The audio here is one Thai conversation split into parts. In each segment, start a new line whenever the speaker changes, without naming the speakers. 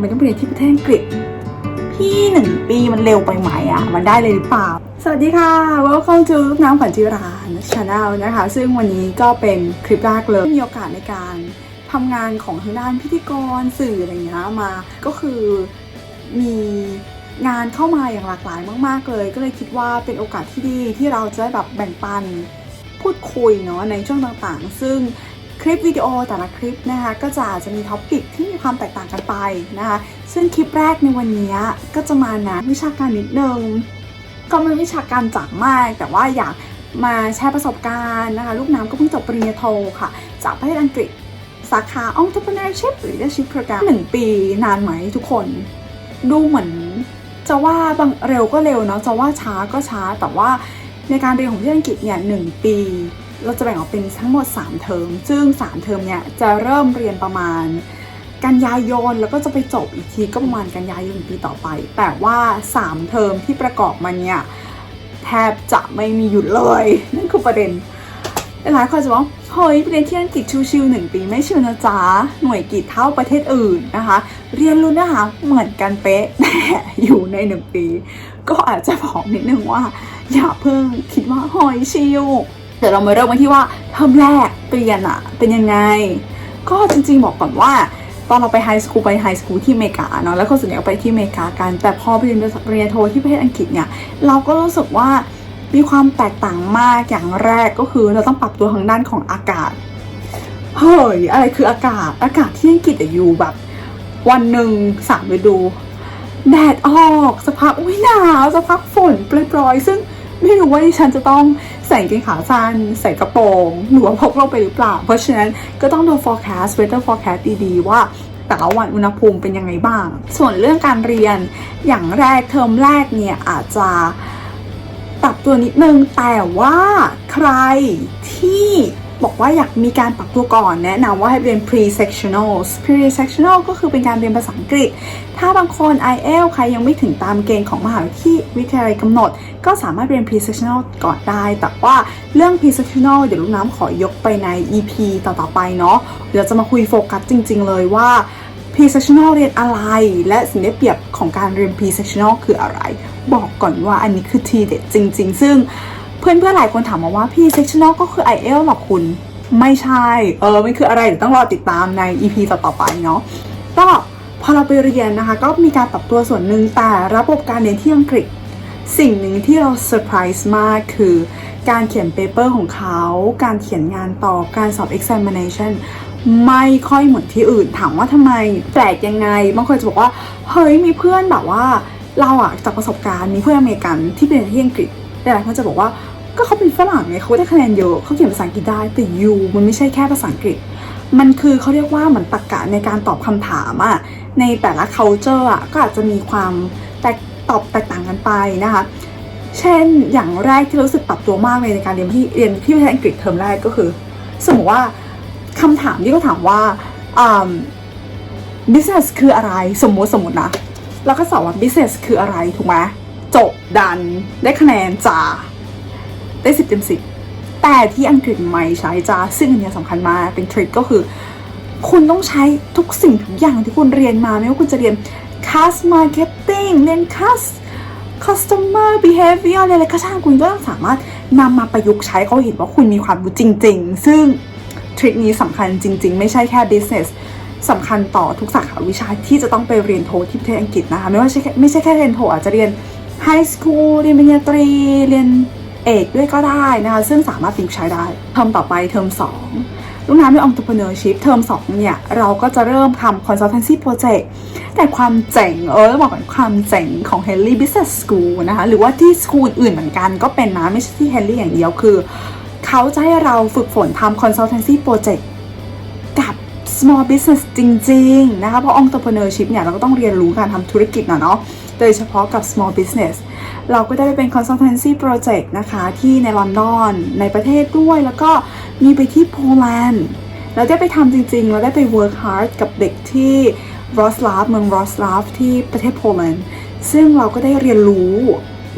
ไมต้องไปเรียนที่ประเทศอังกฤษ พี่หนึ่งปีมันเร็วไปไหมอะ มันได้เลยหรือเปล่า สวัสดีค่ะ welcome to น้ำขวัญจิรา channel นะคะ ซึ่งวันนี้ก็เป็นคลิปแรกเลยมีโอกาสในการทำงานของทางด้านพิธีกรสื่ออะไรอย่างเงี้ยมา ก็คือมีงานเข้ามาอย่างหลากหลายมาก ๆ เลย ก็เลยคิดว่าเป็นโอกาสที่ดีที่เราจะได้แบบแบ่งปันพูดคุยเนาะในช่วงต่างๆ ซึ่ง คลิปวิดีโอแต่ละคลิปนะคะก็จะอาจจะมีท็อปิกที่มีความแตกต่างกันไปนะคะ ซึ่งคลิปแรกในวันนี้ก็จะมานะวิชาการนิดนึงก็ไม่วิชาการจัดมาก แต่ว่าอยากมาแชร์ประสบการณ์นะคะ ลูกน้ำก็เพิ่งจบปริญญาโทค่ะ จากประเทศอังกฤษสาขา entrepreneurship หรือ leadership program หนึ่งปีนานไหมทุกคน ดูเหมือนจะว่าบางเร็วก็เร็วเนาะจะว่าช้าก็ช้าแต่ว่าในการเรียนของที่อังกฤษเนี่ยหนึ่งปี เราจะแบ่งออกเป็นทั้งหมด 3 เทอม ซึ่ง 3 เทอมเนี่ยจะเริ่มเรียนประมาณกันยายนแล้วก็จะไปจบอีกทีก็ประมาณกันยายนปีต่อไป แต่ว่า 3 เทอมที่ประกอบมันเนี่ยแทบจะไม่มีหยุดเลย นั่นคือประเด็นหลายคนจะบอกเฮ้ยเรียนที่อังกฤษชิวๆหนึ่งปีไม่ชิวนะจ๊ะหน่วยกิจเท่าประเทศอื่นนะคะ เรียนรู้นะคะเหมือนกันเป๊ะแต่อยู่ในหนึ่งปี ก็อาจจะบอกนิดนึงว่า อย่าเพิ่งคิดว่าเฮ้ยชิว เดี๋ยวเรามาเริ่มกันที่ว่าเทอมแรกเรียนอะเป็นยังไง ก็จริงๆบอกก่อนว่า ตอนเราไปไฮสคูลไปไฮสคูลที่อเมริกาเนาะแล้วก็ส่วนใหญ่ไปที่อเมริกากัน แต่พอไปเรียนปริญญาโทที่ประเทศอังกฤษเนี่ยเราก็รู้สึกว่ามีความแตกต่างมากอย่างแรกก็คือเราต้องปรับตัวทางด้านของอากาศเฮ้ยอะไรคืออากาศอากาศที่อังกฤษอะอยู่แบบ วันหนึ่งสามฤดู แดดออกสภาพอุ้ยหนาวสภาพฝนปล่อยๆซึ่ง ไม่รู้ว่าดิฉันจะต้องใส่กางเกงขาสั้นใส่กระโปรงหรือว่าพกลงไปหรือเปล่า เพราะฉะนั้นก็ต้องดู forecast weather forecast ดีๆ ว่าแต่ละวันอุณหภูมิเป็นยังไงบ้าง ส่วนเรื่องการเรียนอย่างแรกเทอมแรกเนี่ยอาจจะปรับตัวนิดนึงแต่ว่าใครที่ บอกว่าอยากมีการปรับตัวก่อน แนะนำว่าให้เรียน pre-sectional pre-sectional ก็คือเป็นการเรียนภาษาอังกฤษ ถ้าบางคน IEL ใครยังไม่ถึงตามเกณฑ์ของมหาวิทยาลัยกำหนด ก็สามารถเรียน pre-sectional ก่อนได้ แต่ว่าเรื่อง pre-sectional เดี๋ยวลูกน้ำขอยกไปใน EP ต่อๆไปเนาะเดี๋ยวจะมาคุยโฟกัสจริง ๆ เลยว่า pre-sectional เรียนอะไร และสิ่งได้เปรียบของการเรียน pre-sectional คืออะไร บอกก่อนว่าอันนี้คือทีเด็ดจริง ๆ ซึ่ง เพื่อนๆหลายคนถามมาว่า pre-sectional ก็คือ IEL หรอคุณ ไม่ใช่ เออมันคืออะไรเดี๋ยวต้องรอติดตามใน EP ต่อๆไปเนาะก็พอเราไปเรียนนะคะ ก็มีการปรับตัวส่วนหนึ่งแต่ระบบการเรียนที่อังกฤษ สิ่งหนึ่งที่เราเซอร์ไพรส์มากคือการเขียนเปเปอร์ของเขา การเขียนงานต่อการสอบ examination ไม่ค่อยเหมือนที่อื่น ถามว่าทำไมแปลกยังไง บางคนจะบอกว่า เฮ้ย มีเพื่อนแบบว่า เราอะจากประสบการณ์มีเพื่อนอเมริกันที่ไปเรียนที่อังกฤษหลายคนจะบอกว่า ก็เขาเป็นฝรั่งไงเขาได้คะแนนเยอะเขาเขียนภาษาอังกฤษได้แต่ยูมันไม่ใช่แค่ภาษาอังกฤษ มันคือเขาเรียกว่าเหมือนตรรกะในการตอบคำถามอะในแต่ละ culture อะก็อาจจะมีความแตกตอบแตกต่างกันไปนะคะ เช่นอย่างแรกที่รู้สึกปรับตัวมากเลยในการเรียนที่เรียนที่ประเทศอังกฤษเทอมแรกก็คือ สมมติว่าคำถามที่เขาถามว่า business คืออะไรสมมติสมมตินะแล้วก็สอบว่า business คืออะไรถูกไหมจบดันได้คะแนนจ้า ได้สิบเต็มสิบแต่ที่อังกฤษไม่ใช้จ้าซึ่งอันนี้สำคัญมากเป็นทริคก็คือ คุณต้องใช้ทุกสิ่งทุกอย่างที่คุณเรียนมาไม่ว่าคุณจะเรียน cast marketing เรียน cast customer behavior อะไรก็ช่างคุณก็ต้องสามารถนำมาประยุกต์ใช้เขาเห็นว่าคุณมีความรู้จริง ๆ ซึ่งทริคนี้สำคัญจริง ๆ ไม่ใช่แค่ business สำคัญต่อทุกสาขาวิชาที่จะต้องไปเรียนโทที่ประเทศอังกฤษนะคะ ไม่ว่าไม่ใช่แค่เรียนโทอาจจะเรียน high school เรียนปริญญาตรีเรียน เอกด้วยก็ได้นะคะซึ่งสามารถประยุกต์ใช้ได้เทอมต่อไปเทอม2ลูกน้ำใน entrepreneurship เทอม2เนี่ย เราก็จะเริ่มทำ consultancy project แต่ความเจ๋งเออต้องบอกก่อนความเจ๋งของ Henley Business School นะคะหรือว่าที่สคูลอื่นเหมือนกันก็เป็นนะ ไม่ใช่ที่ Henley อย่างเดียวคือ เขาจะให้เราฝึกฝนทำ consultancy project กับ small business จริง ๆ นะคะ เพราะ entrepreneurship เนี่ย เราก็ต้องเรียนรู้การทำธุรกิจนะเนาะ โดยเฉพาะกับ small business เราก็ได้ไปเป็น consultancy project นะคะที่ในลอนดอนในประเทศด้วย แล้วก็มีไปที่โปแลนด์เราได้ไปทำจริงๆ เราได้ไป work hard กับเด็กที่รอสลาฟเมืองรอสลาฟที่ประเทศโปแลนด์ซึ่งเราก็ได้เรียนรู้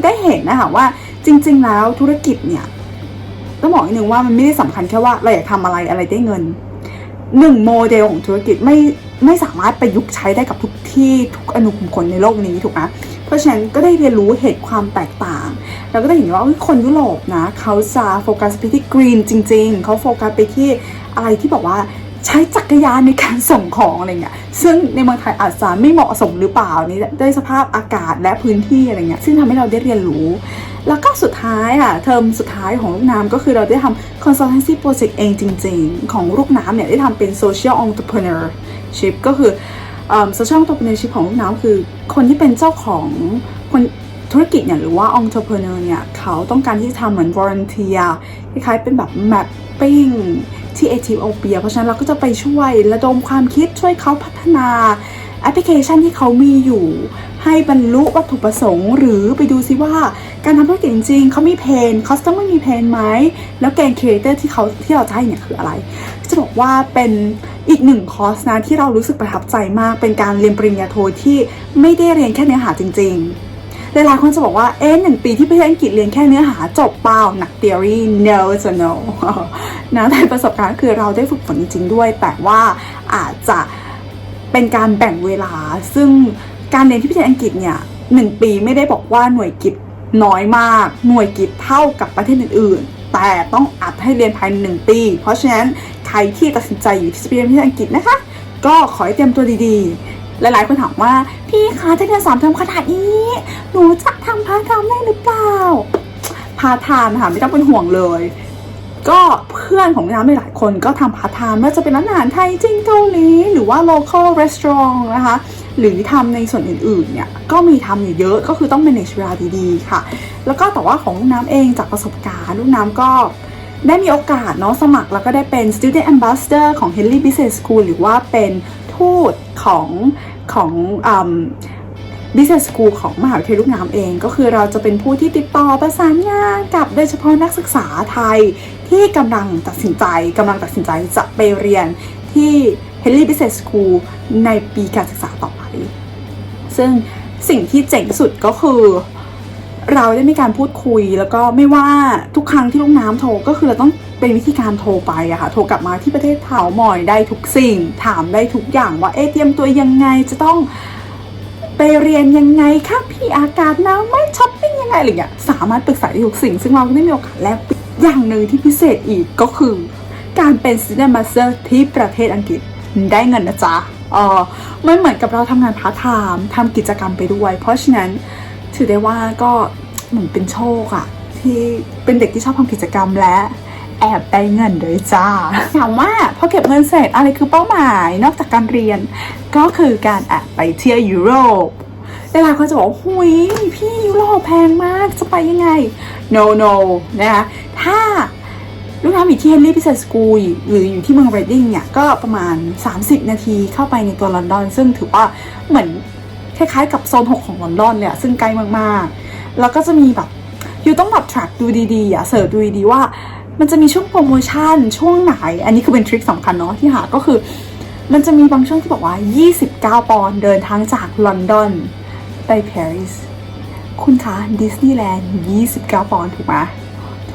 ได้เห็นนะคะว่าจริง ๆ แล้วธุรกิจเนี่ยต้องบอกอีกหนึ่งว่ามันไม่ได้สำคัญแค่ว่าเราอยากทำอะไรอะไรได้เงินหนึ่งโมเดลของธุรกิจไม่ไม่สามารถประยุกต์ใช้ได้กับทุกที่ทุกอนุขุมขนในโลกนี้ถูกไหม ราะฉะนั้นก็ได้เรียนรู้เหตุความแตกต่าง เราก็ได้เห็นว่าคนยุโรปนะเขาจะโฟกัสไปที่กรีนจริง ๆ เขาโฟกัสไปที่อะไรที่บอกว่าใช้จักรยานในการส่งของอะไรเงี้ย ซึ่งในเมืองไทยอาจจะไม่เหมาะสมหรือเปล่านี่ด้วยสภาพอากาศและพื้นที่อะไรเงี้ย ซึ่งทำให้เราได้เรียนรู้ แล้วก็สุดท้ายอะเทอมสุดท้ายของลูกน้ำก็คือเราได้ทำ consultancy project เองจริง ๆ ของลูกน้ำเนี่ยได้ทำเป็น social entrepreneurship ก็คือ เอ่อ social entrepreneurship ของลูกน้ำคือ คนที่เป็นเจ้าของคนธุรกิจเนี่ยหรือว่า entrepreneur เนี่ยเขาต้องการที่จะทำเหมือน volunteer คล้ายๆเป็นแบบ mapping ที่เอธิโอเปีย เพราะฉะนั้นเราก็จะไปช่วยระดมความคิดช่วยเขาพัฒนาแอปพลิเคชันที่เขามีอยู่ ให้บรรลุวัตถุประสงค์ หรือไปดูซิว่าการทำธุรกิจจริงๆเขามีเพนคอสตอมไม่มีเพนไหม แล้วแกนครีเอเตอร์ที่เขาที่เราจะให้เนี่ยคืออะไร จะบอกว่าเป็นอีกหนึ่งคอร์สนะที่เรารู้สึกประทับใจมาก เป็นการเรียนปริญญาโทที่ไม่ได้เรียนแค่เนื้อหาจริงๆ หลายๆคนจะบอกว่า เอ๊ะหนึ่งปีที่ไปเรียนอังกฤษเรียนแค่เนื้อหาจบเปล่าหนัก theory no จะ no นะแต่ประสบการณ์คือเราได้ฝึกฝนจริงๆด้วย แต่ว่าอาจจะเป็นการแบ่งเวลา ซึ่งการเรียนที่พิเศษอังกฤษเนี่ยหนึ่งปีไม่ได้บอกว่าหน่วยกิจน้อยมาก หน่วยกิจเท่ากับประเทศอื่นๆ แต่ต้องอัดให้เรียนภายในหนึ่งปี เพราะฉะนั้นใครที่ตัดสินใจอยู่ที่จะไปเรียนที่อังกฤษนะคะ ก็ขอให้เตรียมตัวดีๆ หลายๆคนถามว่า พี่คะจะเรียนสามทอมขนาดนี้ หนูจะทำพาร์ทไทม์ได้หรือเปล่าพาร์ทไทม์ค่ะไม่ต้องเป็นห่วงเลยก็เพื่อนของน้ำหลายคนก็ทำพาร์ทไทม์ไม่ว่าจะเป็นร้านอาหารไทยจีนเกาหลีหรือว่า local restaurant นะคะ หรือทำในส่วนอื่นๆเนี่ยก็มีทำอยู่เยอะก็คือต้อง manage เวลาดีๆค่ะ แล้วก็แต่ว่าของลูกน้ำเองจากประสบการณ์ลูกน้ำก็ได้มีโอกาสเนาะสมัครแล้วก็ได้เป็น student ambassador ของ Henley Business School หรือว่าเป็นทูตของของอ Business School ของมหาวิทยาลัยลูกน้ำเอง ก็คือเราจะเป็นผู้ที่ติดต่อประสานงานกับโดยเฉพาะนักศึกษาไทยที่กำลังตัดสินใจกำลังตัดสินใจจะไปเรียนที่ Henley Business School ในปีการศึกษาต่อไป ซึ่งสิ่งที่เจ๋งสุดก็คือ เราได้มีการพูดคุยแล้วก็ไม่ว่าทุกครั้งที่ลูกน้ำโทรก็คือเราต้องเป็นวิธีการโทรไปอะค่ะ โทรกลับมาที่ประเทศเถาหมอยได้ทุกสิ่ง ถามได้ทุกอย่างว่าเอะเตรียมตัวยังไงจะต้องไปเรียนยังไงค่ะพี่อากาศหนาวไหม่ช้อปปิ้งยังไงอะไรอย่างเงี้ยสามารถปรึกษาได้ทุกสิ่ง ซึ่งเราได้มีโอกาสแลกอย่างหนึ่งที่พิเศษอีกก็คือ การเป็น student master ที่ประเทศอังกฤษ ได้เงินนะจ๊ะเออไม่เหมือนกับเราทำงานพาร์ทไทม์ทำกิจกรรมไปด้วย เพราะฉะนั้นถือได้ว่าก็เหมือนเป็นโชคอะที่เป็นเด็กที่ชอบทำกิจกรรมและแอบได้เงินด้วยจ้าถามว่าพอเก็บเงินเสร็จอะไรคือเป้าหมายนอกจากการเรียน ก็คือการแอบไปเที่ยวยุโรปหลายๆคนจะบอกหุยพี่ยุโรปแพงมากจะไปยังไง no no นะคะถ้า ลูกน้ำอยู่ที่ Henley Business School หรืออยู่ที่เมืองเรดดิ้งเนี่ย ก็ประมาณ 30 นาทีเข้าไปในตัวลอนดอน ซึ่งถือว่าเหมือนคล้ายๆกับโซน 6 ของลอนดอนเลยอะซึ่งใกล้มากๆ แล้วก็จะมีแบบอยู่ต้องแบบ track ดูดีๆอะเสิร์ชดูดีๆว่า มันจะมีช่วงโปรโมชั่นช่วงไหน อันนี้คือเป็นทริคสำคัญเนาะที่หาก็คือ มันจะมีบางช่วงที่บอกว่า 29 ปอนด์เดินทางจากลอนดอนไปปารีสคุณคะดิสนีย์แลนด์29 ปอนด์ถูกไหม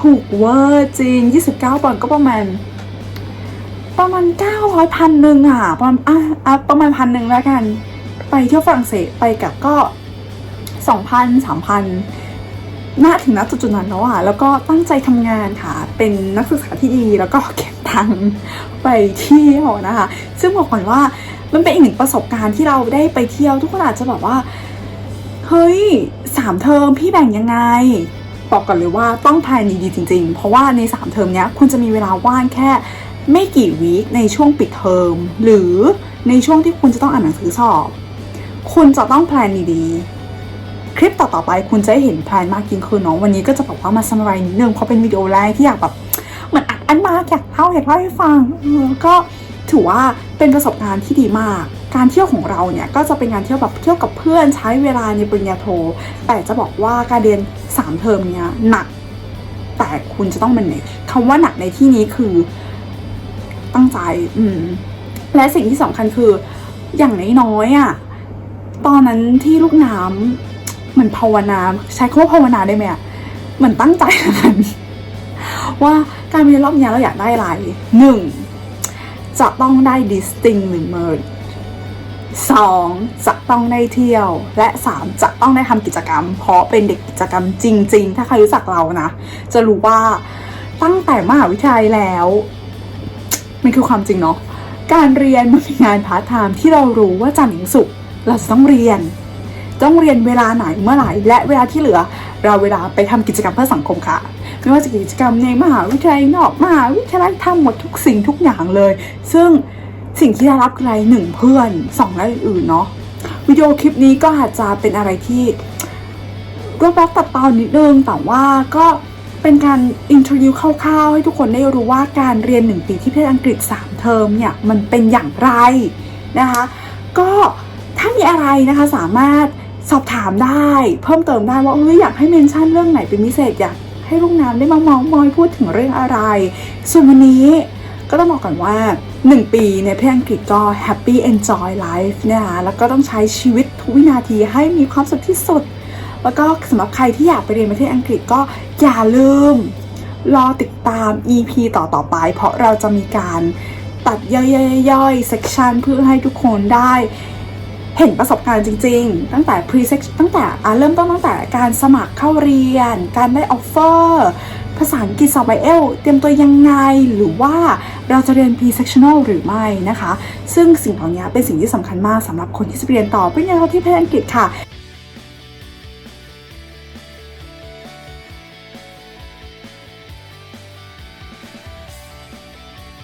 ถูกเวอร์จริง 29ปอนด์ก็ประมาณ ประมาณ 900พันหนึ่งอะ ประมาณอะอะประมาณพันหนึ่งแล้วกัน ไปเที่ยวฝรั่งเศสไปกับก็ 2,000 3,000ณถึงณจุดๆนั้นแล้วอะแล้วก็ตั้งใจทำงานค่ะ เป็นนักศึกษาที่ดี แล้วก็เก็บตังค์ไปเที่ยวนะคะ ซึ่งบอกก่อนว่ามันเป็นอีกหนึ่งประสบการณ์ที่เราได้ไปเที่ยวทุกคนอาจจะบอกว่า เฮ้ยสามเทอมพี่แบ่งยังไง บอกก่อนเลยว่าต้องแพลนดีๆจริง ๆ เพราะว่าในสามเทอมนี้คุณจะมีเวลาว่างแค่ไม่กี่วีคในช่วงปิดเทอม หรือในช่วงที่คุณจะต้องอ่านหนังสือสอบ คุณจะต้องแพลนดีๆ คลิปต่อๆไปคุณจะได้เห็นแพลนมากยิ่งขึ้นเนาะวันนี้ก็จะบอกว่ามาซัมไรนิดนึงเพราะเป็นวิดีโอแรกที่อยากแบบเหมือนอัดอันมากอยากเล่าอยากเล่าให้ฟังก็ถือว่า เป็นประสบการณ์ที่ดีมาก การเที่ยวของเราเนี่ยก็จะเป็นการเที่ยวแบบเที่ยวกับเพื่อนใช้เวลาในปริญญาโท แต่จะบอกว่าการเรียนสามเทอมเนี้ยหนัก แต่คุณจะต้อง manage คำว่าหนักในที่นี้คือตั้งใจอืมและสิ่งที่สำคัญคืออย่างน้อยๆอะตอนนั้นที่ลูกน้ำเหมือนภาวนาใช้คำว่าภาวนาได้ไหมอะเหมือนตั้งใจวกันว่าการเรียนรอบนี้เราอยากได้อะไรหนึ่ง จะต้องได้ distinct หรือ merge 2. จะต้องได้เที่ยว และ 3. จะต้องได้ทำกิจกรรม เพราะเป็นเด็กกิจกรรมจริง ๆ ถ้าใครรู้จักเรานะ จะรู้ว่าตั้งแต่มหาวิทยาลัยแล้วมันคือความจริงเนาะการเรียนมันเป็นงานพาร์ทไทม์ที่เรารู้ว่าจันทร์ถึงศุกร์เราจะต้องเรียน ต้องเรียนเวลาไหนเมื่อไหร่และเวลาที่เหลือ เราเวลาไปทำกิจกรรมเพื่อสังคมค่ะไม่ว่าจะกิจกรรมในมหาวิทยาลัยนอกมหาวิทยาลัยทำหมดทุกสิ่งทุกอย่างเลย ซึ่งสิ่งที่ได้รับคืออะไรหนึ่งเพื่อนสองและอื่นๆเนาะวิดีโอคลิปนี้ก็อาจจะเป็นอะไรที่รบๆตัดตอนนิดนึงแต่ว่าก็เป็นการอินโทรดิวคร่าวๆ ให้ทุกคนได้รู้ว่าการเรียนหนึ่งปีที่ประเทศอังกฤษ 3 เทอมเนี่ย มันเป็นอย่างไรนะคะ ก็ถ้ามีอะไรนะคะสามารถ สอบถามได้ เพิ่มเติมได้ว่าเอออยากให้เมนชั่นเรื่องไหนเป็นพิเศษอยากให้ลูกน้ำได้มามองมอยพูดถึงเรื่องอะไร ส่วนวันนี้ก็ต้องบอกก่อนว่า 1 ปีในประเทศอังกฤษก็ happy enjoy life นะคะแล้วก็ต้องใช้ชีวิตทุกวินาทีให้มีความสุขที่สุด แล้วก็สำหรับใครที่อยากไปเรียนประเทศอังกฤษก็อย่าลืม รอติดตาม EP ต่อต่อๆไป เพราะเราจะมีการตัดย่อยๆๆ section เพื่อให้ทุกคนได้ เห็นประสบการณ์จริง ๆ ตั้งแต่ pre sec ตั้งแต่เริ่มต้นตั้งแต่การสมัครเข้าเรียน การได้ออฟเฟอร์ภาษาอังกฤษสอบไอเอลเตรียมตัวยังไงหรือว่าเราจะเรียน pre sectional หรือไม่นะคะ ซึ่งสิ่งเหล่านี้เป็นสิ่งที่สำคัญมากสำหรับคนที่จะเรียนต่อปริญญาโทที่ประเทศอังกฤษค่ะ